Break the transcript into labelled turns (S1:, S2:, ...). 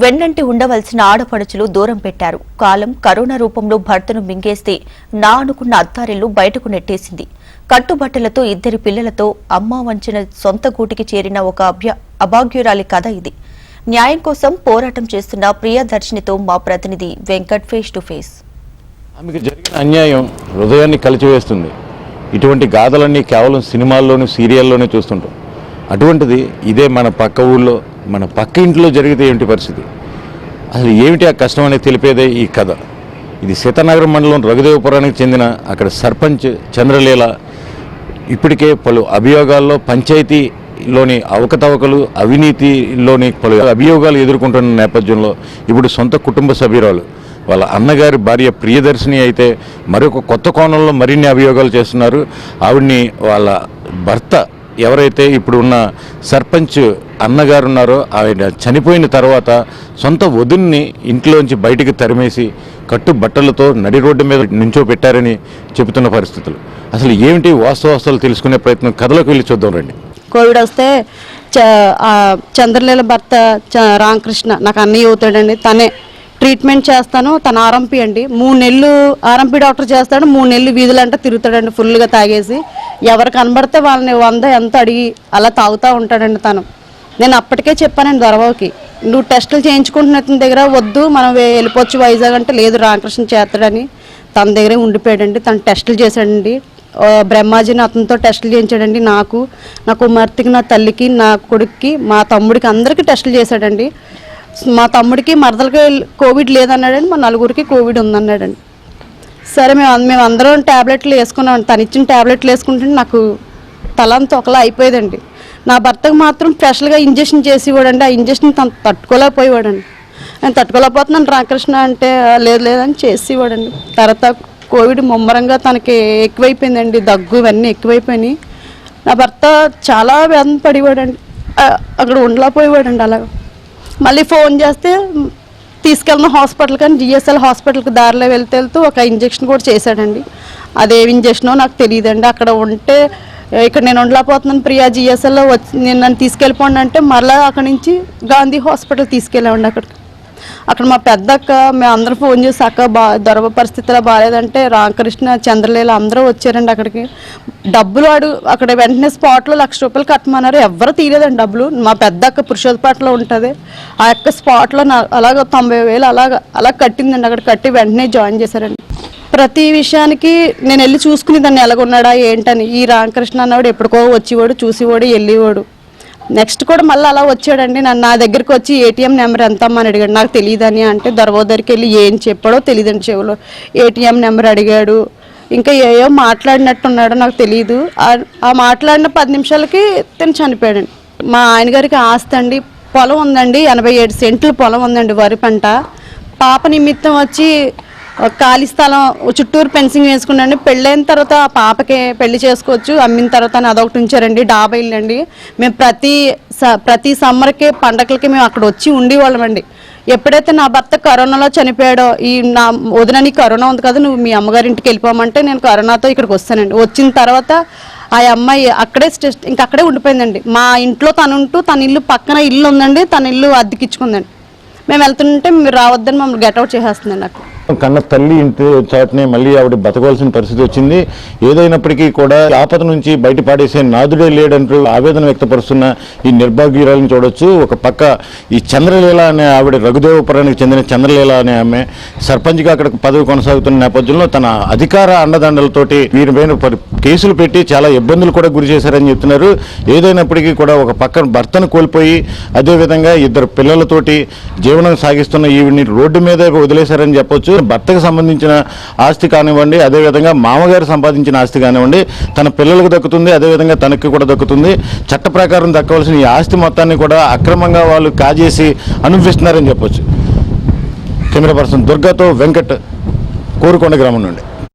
S1: వెన్నంటి ఉండవలసిన ఆడపడుచులు దూరం పెట్టారు. కాలం కరోనా రూపంలో భర్తను మింగేస్తే నా అనుకున్న అత్తారిల్లు బయటకు నెట్టేసింది. కట్టుబట్టలతో ఇద్దరి పిల్లలతో అమ్మ వంచిన సొంత గూటికి చేరిన ఒక అభ్య అభాగ్యురాలి కథ ఇది. న్యాయం కోసం పోరాటం చేస్తున్న ప్రియదర్శినితో మా ప్రతినిధి వెంకట్ ఫేస్ టు ఫేస్
S2: ఆమెకు జరిగిన అన్యాయం హృదయాన్ని కలిచివేస్తుంది. ఇటువంటి గాథలన్నీ కేవలం సినిమాల్లోనూ సీరియల్లోనే చూస్తుంటాం. అటువంటిది ఇదే మన పక్క ఊళ్ళో మన పక్క ఇంట్లో జరిగితే ఏమిటి పరిస్థితి? అసలు ఏమిటి ఆ కష్టం అనేది తెలిపేదే ఈ కథ? ఇది సీతానగరం మండలం రఘుదేవపురానికి చెందిన అక్కడ సర్పంచ్ చంద్రలీల. ఇప్పటికే పలు అభియోగాల్లో పంచాయతీలోని అవకతవకలు అవినీతిలోని పలు అభియోగాలు ఎదుర్కొంటున్న నేపథ్యంలో ఇప్పుడు సొంత కుటుంబ సభ్యురాలు వాళ్ళ అన్నగారి భార్య ప్రియదర్శిని అయితే మరొక కొత్త కోణంలో మరిన్ని అభియోగాలు చేస్తున్నారు. ఆవిడ్ని వాళ్ళ భర్త ఎవరైతే ఇప్పుడు ఉన్న సర్పంచ్ అన్నగారు ఉన్నారో ఆయన చనిపోయిన తర్వాత సొంత వదిన్ని ఇంట్లోంచి బయటికి తరిమేసి కట్టు బట్టలతో నడి రోడ్డు మీద నుంచో పెట్టారని చెబుతున్న పరిస్థితులు. అసలు ఏమిటి వాస్తవాస్తాలు తెలుసుకునే ప్రయత్నం? కథలోకి వెళ్ళి చూద్దాం రండి.
S3: కోవిడ్ వస్తే చ ఆ చంద్రలీల భర్త చ రామకృష్ణ నాకు అన్నయ్య అవుతాడండి. తనే ట్రీట్మెంట్ చేస్తాను తన ఆర్ఎంపీ అండి. మూడు నెలలు ఆర్ఎంపీ డాక్టర్ చేస్తాడు మూడు నెలలు వీధులంటే తిరుగుతాడండి ఫుల్గా తాగేసి. ఎవరు కనబడితే వాళ్ళని వంద ఎంత అడిగి అలా తాగుతూ ఉంటాడండి తను. నేను అప్పటికే చెప్పానండి దొరబాబుకి నువ్వు టెస్టులు చేయించుకుంటున్న దగ్గర వద్దు మనం వెళ్ళిపోవచ్చు వైజాగ్ అంటే లేదు రామకృష్ణ చేస్తాడని తన దగ్గరే ఉండిపోయాడండి తను టెస్టులు చేశాడండి. బ్రహ్మాజీని అతనితో టెస్టులు చేయించాడండి నాకు. నా కుమార్తెకి నా తల్లికి నా కొడుక్కి మా తమ్ముడికి అందరికీ టెస్టులు చేశాడండి. మా తమ్ముడికి మరదలకి కోవిడ్ లేదన్నాడండి మా నలుగురికి కోవిడ్ ఉందన్నాడండి. సరే మేము మేము అందరం ట్యాబ్లెట్లు వేసుకున్నాం. తను ఇచ్చిన ట్యాబ్లెట్లు వేసుకుంటే నాకు తలంతా ఒకలా అయిపోయేదండి. నా భర్తకు మాత్రం స్పెషల్గా ఇంజెక్షన్ చేసి ఇవ్వడండి ఆ ఇంజక్షన్ తను తట్టుకోలేకపోయేవాడండి. నేను తట్టుకోలేకపోతున్నాను. రామకృష్ణ అంటే లేదు లేదని చేసి ఇవ్వడండి తర్వాత కోవిడ్ ముమ్మరంగా తనకి ఎక్కువైపోయిందండి. దగ్గు ఇవన్నీ ఎక్కువైపోయినాయి. నా భర్త చాలా వేదన పడివాడండి. అక్కడ ఉండలేకపోయేవాడండి అలాగ. మళ్ళీ ఫోన్ చేస్తే తీసుకెళ్ళిన హాస్పిటల్ కానీ జిఎస్ఎల్ హాస్పిటల్కి దారిలో వెళ్తే వెళ్తూ ఒక ఇంజెక్షన్ కూడా చేశాడండి. అదే ఇంజెక్షనో నాకు తెలియదండి. అక్కడ ఉంటే ఇక్కడ నేను ఉండలేకపోతున్నాను ప్రియా జిఎస్ఎల్లో వచ్చి నేను నన్ను తీసుకెళ్ళిపోండి అంటే మరలా అక్కడి నుంచి గాంధీ హాస్పిటల్ తీసుకెళ్ళామండి అక్కడికి. అక్కడ మా పెద్ద అక్క మేము అందరూ ఫోన్ చేసి అక్క బా దొరవ పరిస్థితిలో బాగాలేదంటే రామకృష్ణ చంద్రలీల అందరూ వచ్చారండి అక్కడికి. డబ్బులు అడు అక్కడ వెంటనే స్పాట్లో లక్ష రూపాయలు కట్టమన్నారు. ఎవ్వరు తీయలేదండి డబ్బులు. మా పెద్ద అక్క పురుషోత్పాటలో ఉంటుంది. ఆ యొక్క స్పాట్లో అలాగ తొంభై వేలు అలాగ అలా కట్టిందండి. అక్కడ కట్టి వెంటనే జాయిన్ చేశారండి. ప్రతి విషయానికి నేను వెళ్ళి చూసుకుని దాన్ని ఎలాగున్నాడా ఏంటని. ఈ రామకృష్ణ అన్నవాడు ఎప్పటికో వచ్చేవాడు చూసేవాడు వెళ్ళేవాడు. నెక్స్ట్ కూడా మళ్ళీ అలా వచ్చాడండి. నన్ను నా దగ్గరికి వచ్చి ఏటీఎం నెంబర్ ఎంత అమ్మని అడిగాడు. నాకు తెలియదని అంటే దర్వోదరికి వెళ్ళి ఏం చెప్పాడో తెలియదండి చెవులో. ఏటీఎం నెంబర్ అడిగాడు. ఇంకా ఏయో మాట్లాడినట్టున్నాడో నాకు తెలియదు ఆ- మాట్లాడిన పది నిమిషాలకి తను చనిపోయాడండి. మా ఆయన గారికి ఆస్తి అండి. పొలం ఉందండి. ఎనభై ఏడు సెంట్లు పొలం ఉందండి వరి పంట. పాప నిమిత్తం వచ్చి ఖాళీ స్థలం చుట్టూరు ఫెన్సింగ్ వేసుకున్నాండి పెళ్ళైన తర్వాత ఆ పాపకి పెళ్ళి చేసుకోవచ్చు. అమ్మిన తర్వాత అని అదొకటి ఉంచారండి డాబా ఇల్లు అండి. మేము ప్రతి స- ప్రతి సమ్మర్కి పండగలకి మేము అక్కడ వచ్చి ఉండేవాళ్ళం అండి. ఎప్పుడైతే నా భర్త కరోనాలో చనిపోయాడో ఈ నా వదిన నీకు కరోనా ఉంది కదా నువ్వు మీ అమ్మగారి ఇంటికి వెళ్ళిపోమంటే నేను కరోనాతో ఇక్కడికి వస్తానండి. వచ్చిన తర్వాత ఆ అమ్మాయి అక్కడే స్టెస్ట్ ఇంకా అక్కడే ఉండిపోయిందండి. మా ఇంట్లో తను ఉంటూ తన ఇల్లు పక్కన ఇల్లు ఉందండి తన ఇల్లు అద్దెకిచ్చుకుందండి. మేము వెళ్తుంటే మీరు రావద్దని మమ్మల్ని గెట్అవుట్ చేసేస్తుందండి నాకు
S2: కన్న తల్లి ఇంటి చాటునే మళ్ళీ ఆవిడ బతకవలసిన పరిస్థితి వచ్చింది. ఏదైనప్పటికీ కూడా ఆపద నుంచి బయటపడేసే నాదుడే లేడంటూ ఆవేదన వ్యక్తపరుస్తున్న ఈ నిర్భాగ్యురాలను చూడొచ్చు. ఒక పక్క ఈ చంద్రలీల అనే ఆవిడ రఘుదేవపురానికి చెందిన చంద్రలీల అనే ఆమె సర్పంచ్గా అక్కడ పదవి కొనసాగుతున్న నేపథ్యంలో తన అధికార అండదండలతోటి వీరి పైన కేసులు పెట్టి చాలా ఇబ్బందులు కూడా గురి చేశారని చెప్తున్నారు. ఏదైనప్పటికీ కూడా ఒక పక్కన భర్తను కోల్పోయి అదేవిధంగా ఇద్దరు పిల్లలతోటి జీవనం సాగిస్తున్న ఈవిని రోడ్డు మీద వదిలేశారని చెప్పొచ్చు. భర్తకు సంబంధించిన ఆస్తి కానివ్వండి అదేవిధంగా మామగారు సంపాదించిన ఆస్తి కానివ్వండి తన పిల్లలకు దక్కుతుంది అదేవిధంగా తనకి కూడా దక్కుతుంది. చట్ట ప్రకారం దక్కవలసిన ఈ ఆస్తి మొత్తాన్ని కూడా అక్రమంగా వాళ్ళు కాజేసి అనుభవిస్తున్నారని చెప్పొచ్చు. కెమెరా పర్సన్ దుర్గాతో వెంకట్ కోరుకొండ గ్రామం నుండి.